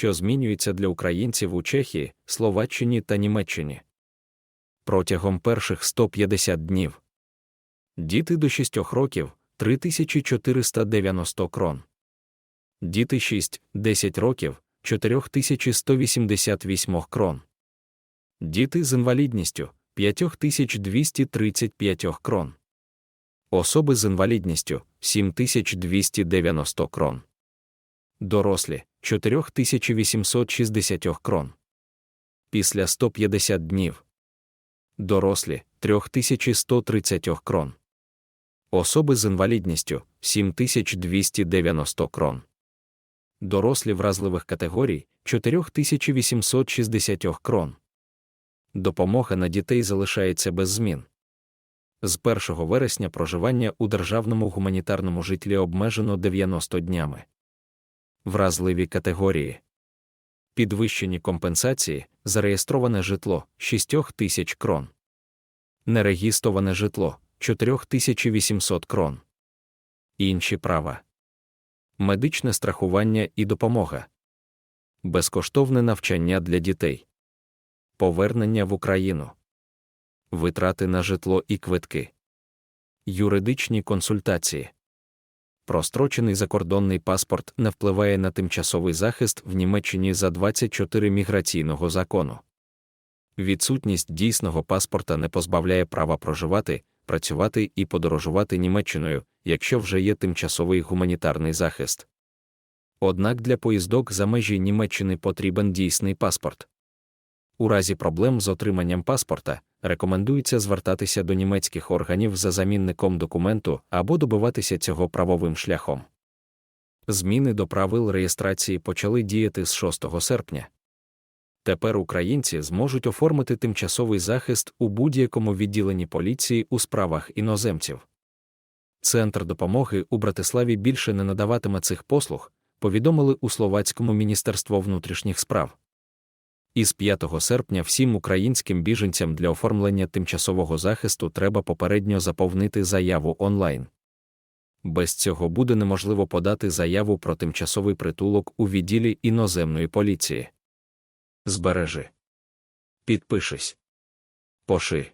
що змінюється для українців у Чехії, Словаччині та Німеччині. Протягом перших 150 днів діти до 6 років 3490 крон. Діти 6-10 років 4188 крон. Діти з інвалідністю 5235 крон. Особи з інвалідністю 7290 крон. Дорослі 4860 крон. Після 150 днів. Дорослі 3130 крон. Особи з інвалідністю 7290 крон. Дорослі вразливих категорій 4860 крон. Допомога на дітей залишається без змін. З 1 вересня проживання у державному гуманітарному житлі обмежено 90 днями. Вразливі категорії. Підвищені компенсації, зареєстроване житло 6 тисяч крон. Нерегістроване житло 4800 крон. Інші права. Медичне страхування і допомога. Безкоштовне навчання для дітей. Повернення в Україну. Витрати на житло і квитки. Юридичні консультації. Прострочений закордонний паспорт не впливає на тимчасовий захист в Німеччині за 24 міграційного закону. Відсутність дійсного паспорта не позбавляє права проживати, працювати і подорожувати Німеччиною, якщо вже є тимчасовий гуманітарний захист. Однак для поїздок за межі Німеччини потрібен дійсний паспорт. У разі проблем з отриманням паспорта рекомендується звертатися до німецьких органів за замінником документу або добиватися цього правовим шляхом. Зміни до правил реєстрації почали діяти з 6 серпня. Тепер українці зможуть оформити тимчасовий захист у будь-якому відділенні поліції у справах іноземців. Центр допомоги у Братиславі більше не надаватиме цих послуг, повідомили у Словацькому міністерство внутрішніх справ. Із 5 серпня всім українським біженцям для оформлення тимчасового захисту треба попередньо заповнити заяву онлайн. Без цього буде неможливо подати заяву про тимчасовий притулок у відділі іноземної поліції. Збережи. Підпишись. Поши.